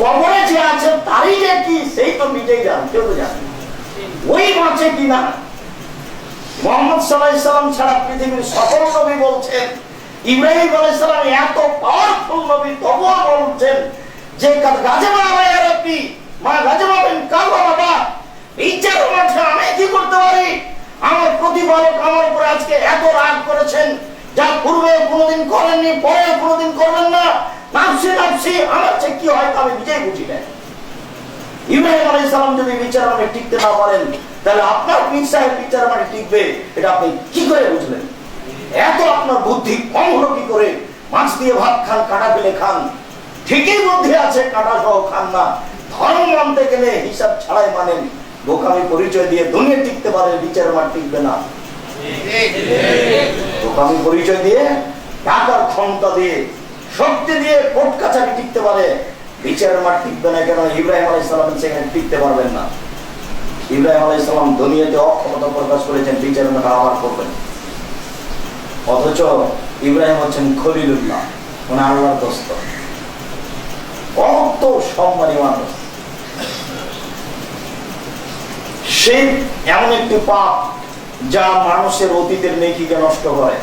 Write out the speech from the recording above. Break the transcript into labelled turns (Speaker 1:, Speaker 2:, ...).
Speaker 1: কবরে যে আছে, তারই যে কি, সেই তো নিজেই জান, কেউ তো জানে। ওই বাঁচে কিনা? মোহাম্মদ ছাড়া পৃথিবীর সকল নবী বলছেন, ইব্রাহিম আলাইসালাম এত পাওয়ারফুল নবী, তবুও বলছেন যে গাজমা মা গাজমা বেন কাবা বাবা মাঠে আমি কি করতে পারি? আমার প্রতিপালক আমার উপরে আজকে এত রাগ করেছেন যা পূর্বে কোনোদিন করেননি, পরে কোনোদিন করবেন না। নাফসি নাফসি আমার চেয়ে কি হয় আমি নিজেই বুঝি না। ইব্রাহিম যদি বিচার মানে টিকতে না পারেন, তাহলে আপনার পীর সাহেব বিচার মানে টিকবে, এটা আপনি কি করে বুঝলেন? এত আপনার বুদ্ধি কম হলো কি করে? মাছ দিয়ে ভাত খান, কাটা পেলে খান। ঠিকই বুদ্ধি আছে, কাটা সহ খান না। ধর্ম মানতে গেলে হিসাব ছাড়াই মানেন। বোকামি পরিচয় দিয়ে দুনিয়া টিকতে পারে, বিচার টিকবে না। বোকামি পরিচয় দিয়ে টাকার ক্ষমতা দিয়ে, শক্তি দিয়ে কোর্ট কাছারি টিকতে পারে বিচারের মাঠ টিকবে না কেন? ইব্রাহিম আলাই সালাম সেখানে টিকতে পারবেন না। ইব্রাহিম আলাই সালাম দুনিয়াতে অক্ষমতা প্রকাশ করেছেন বিচারের মাঠ আবার করবেন। অথচ ইব্রাহিম হচ্ছেন খলিলুল্লাহ মানে আল্লাহর দোস্ত। কত সম্মানী মানুষ। সে এমন একটি পাপ যা মানুষের অতীতের নেকিকে নষ্ট করে।